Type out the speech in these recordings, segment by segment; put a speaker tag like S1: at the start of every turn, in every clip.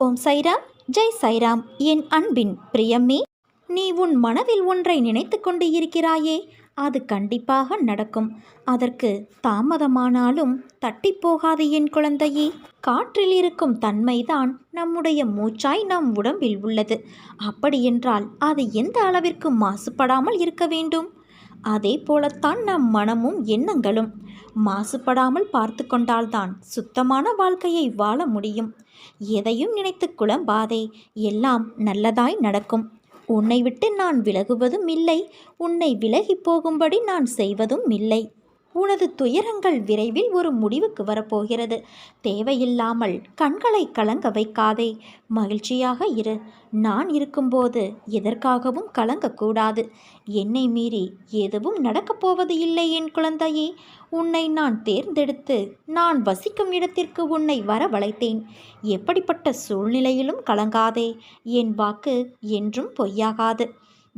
S1: ஓம் சைராம் ஜெய் சைராம். என் அன்பின் பிரியம்மே நீ உன் மனதில் ஒன்றை நினைத்து கொண்டு இருக்கிறாயே. அது கண்டிப்பாக நடக்கும். அதற்கு தாமதமானாலும் தட்டி போகாது என் குழந்தையே. காற்றில் இருக்கும் தன்மைதான் நம்முடைய மூச்சாய் நம் உடம்பில் உள்ளது. அப்படியென்றால் அது எந்த அளவிற்கு மாசுபடாமல் இருக்க வேண்டும்? அதே போலத்தான் நம் மனமும் எண்ணங்களும். மாசுபடாமல் பார்த்து கொண்டால்தான் சுத்தமான வாழ்க்கையை வாழ முடியும். எதையும் நினைத்து குழம்பாதே எல்லாம் நல்லதாய் நடக்கும். உன்னை விட்டு நான் விலகுவதும் இல்லை உன்னை விலகி போகும்படி நான் செய்வதும் இல்லை. உனது துயரங்கள் விரைவில் ஒரு முடிவுக்கு வரப்போகிறது. தேவையில்லாமல் கண்களை கலங்க வைக்காதே. மகிழ்ச்சியாக இரு. நான் இருக்கும்போது எதற்காகவும் கலங்கக்கூடாது. என்னை மீறி எதுவும் நடக்கப் போவது இல்லை என் குழந்தையே. உன்னை நான் தேர்ந்தெடுத்து நான் வசிக்கும் இடத்திற்கு உன்னை வரவழைத்தேன். எப்படிப்பட்ட சூழ்நிலையிலும் கலங்காதே. என் வாக்கு என்றும் பொய்யாகாது.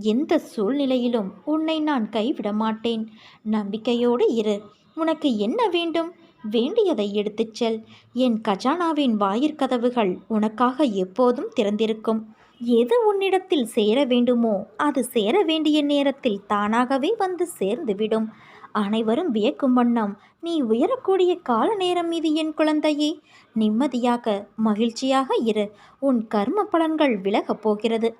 S1: எந்த சூழ்நிலையிலும் உன்னை நான் கைவிட மாட்டேன் நம்பிக்கையோடு இரு. உனக்கு என்ன வேண்டும்? வேண்டியதை எடுத்துச் செல். என் கஜானாவின் வாயிற்கதவுகள் உனக்காக எப்போதும் திறந்திருக்கும். எது உன்னிடத்தில் சேர வேண்டுமோ அது சேர வேண்டிய நேரத்தில் தானாகவே வந்து சேர்ந்துவிடும். அனைவரும் வியக்கும் வண்ணம் நீ உயரக்கூடிய கால நேரம் இது என் குழந்தையே. நிம்மதியாக மகிழ்ச்சியாக இரு. உன் கர்ம பலன்கள் விலகப் போகிறது.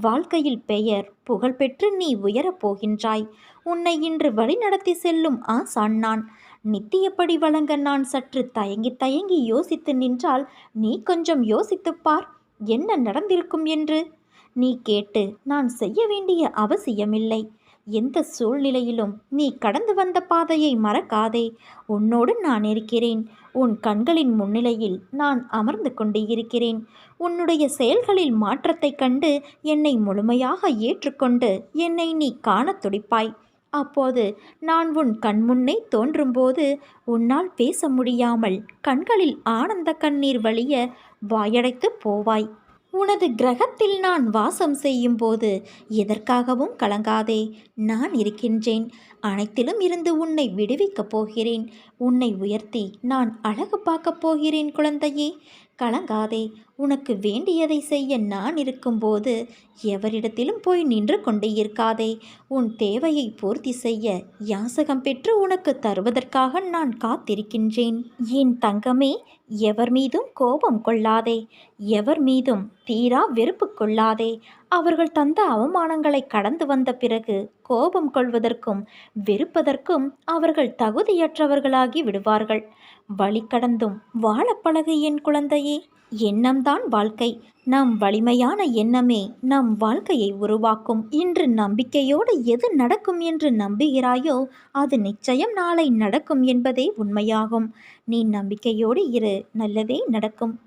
S1: வாழ்க்கையில் பெயர் புகழ்பெற்று நீ உயரப் போகின்றாய். உன்னை இன்று வழிநடத்தி செல்லும் ஆசான் நான். நித்தியப்படி வழங்க நான் சற்று தயங்கி தயங்கி யோசித்து நின்றால் நீ கொஞ்சம் யோசித்துப் பார் என்ன நடந்திருக்கும் என்று? நீ கேட்டு நான் செய்ய வேண்டிய அவசியமில்லை. எந்த சூழ்நிலையிலும் நீ கடந்து வந்த பாதையை மறக்காதே. உன்னோடு நான் இருக்கிறேன். உன் கண்களின் முன்னிலையில் நான் அமர்ந்து கொண்டு இருக்கிறேன். உன்னுடைய செயல்களில் மாற்றத்தைக் கண்டு என்னை முழுமையாக ஏற்றுக்கொண்டு என்னை நீ காணத் துடிப்பாய். அப்போது நான் உன் கண்முன்னே தோன்றும்போது உன்னால் பேச முடியாமல் கண்களில் ஆனந்த கண்ணீர் வழிய வாயடைத்து போவாய். உனது கிரகத்தில் நான் வாசம் செய்யும் போது எதற்காகவும் கலங்காதே. நான் இருக்கின்றேன். அனைத்திலும் இருந்து உன்னை விடுவிக்கப் போகிறேன். உன்னை உயர்த்தி நான் அழகு பார்க்கப் போகிறேன் குழந்தையே. கலங்காதே. உனக்கு வேண்டியதை செய்ய நான் இருக்கும்போது எவரிடத்திலும் போய் நின்று கொண்டே இருக்காதே. உன் தேவையை பூர்த்தி செய்ய யாசகம் பெற்று உனக்கு தருவதற்காக நான் காத்திருக்கின்றேன். என் தங்கமே எவர் மீதும் கோபம் கொள்ளாதே. எவர் மீதும் தீரா வெறுப்பு கொள்ளாதே. அவர்கள் தந்த அவமானங்களை கடந்து வந்த பிறகு கோபம் கொள்வதற்கும் வெறுப்பதற்கும் அவர்கள் தகுதியற்றவர்களாகி விடுவார்கள். வழி கடந்தும் வாழப்பழகு என் குழந்தையே. எண்ணம்தான் வாழ்க்கை. நம் வலிமையான எண்ணமே நம் வாழ்க்கையை உருவாக்கும். இன்று நம்பிக்கையோடு எது நடக்கும் என்று நம்புகிறாயோ அது நிச்சயம் நாளை நடக்கும் என்பதே உண்மையாகும். நீ நம்பிக்கையோடு இரு நல்லதே நடக்கும்.